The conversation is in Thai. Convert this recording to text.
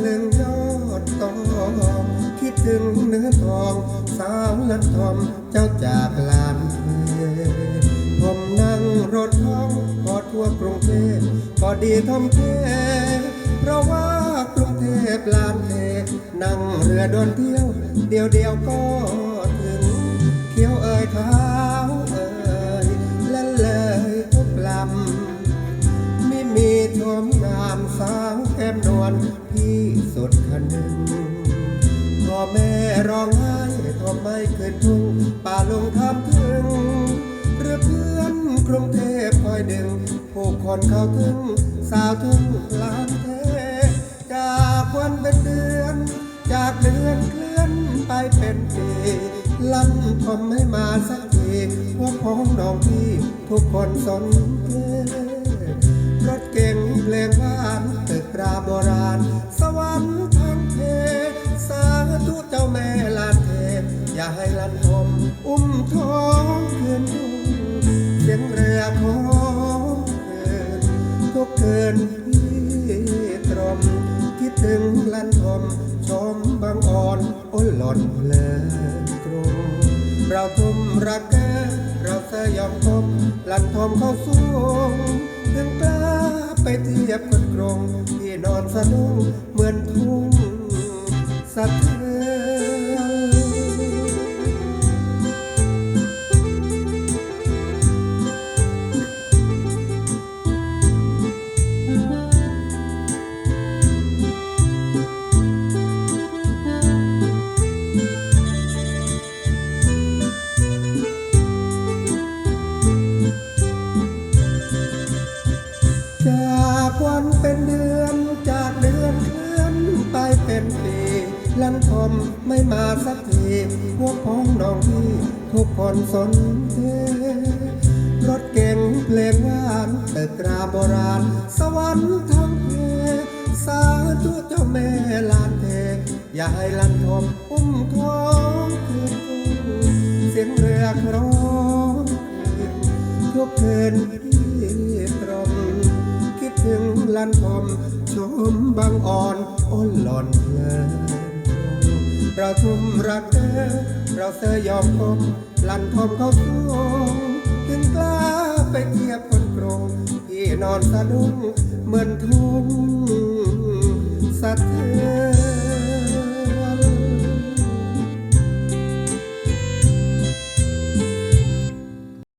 เพลงยอดตองคิดถึงเนื้อทอง สาวลันทอมเจ้าจากลานเทผมนั่งรถท้องพอทั่วกรุงเทพก็ดีทอมเทเพราะว่ากรุงเทพลานเทนั่งเรือเดินเที่ยว เดียวเดียวก็ถึงเขียวเอ่ยขาวเอ่ยและเลยทุกลำไม่มีชมงามสาว มนวลที่สุดคันหนึ่งพ่อแม่ร้องไห้ทอไม่เคยทุ่งป่าลงคำถึงหรือเพื่อนกรุงเทพคอยดึงผู้คนเข้าถึงสาวถึงลานเทจากวันเป็นเดือน จากเดือนเคลื่อนไปเป็นปีลั่นทมให้มาสักทีพวกพ้องน้องพี่ทุกคนสนเทรถเก่ง ให้ลันทมอุ้มท้องคืนทุ่งเสียงเรือของคืนทุกคืนพี่ตรมคิดถึงลันทมชมบางอ่อนอ้นหล่อนเพลินกรุงเราทุ่มรักแกเราสยองทมลันทมเข้าสูงถึงกล้าไปเทียบกับกรงที่นอนสะดุ้งเหมือนทุ่งสะเทื วันเป็นเดือนจากเดือนเคลื่อนไปเป็นปีลันทมไม่มาสักทีพวกพ้องน้องพี่ทุกคนสนเทรถเก่งเพลงหวานตึกราโบราณ สวรรค์ทั้งเพสาธุเจ้าแม่ลานเทอย่าให้ลันทมอุ้มท้องคืนเสียงเรือคร้องทุกคืนพี่ ถึงลันทมชมบางอ่อนอ้นหล่อนเพลินเราทุ่มรักเธอเราเสยยอมคมลันทมเขาสูงถึงกล้าไปเทียบคนกรงที่นอนสะดุ้งเหมือนทุ่งสะเทือน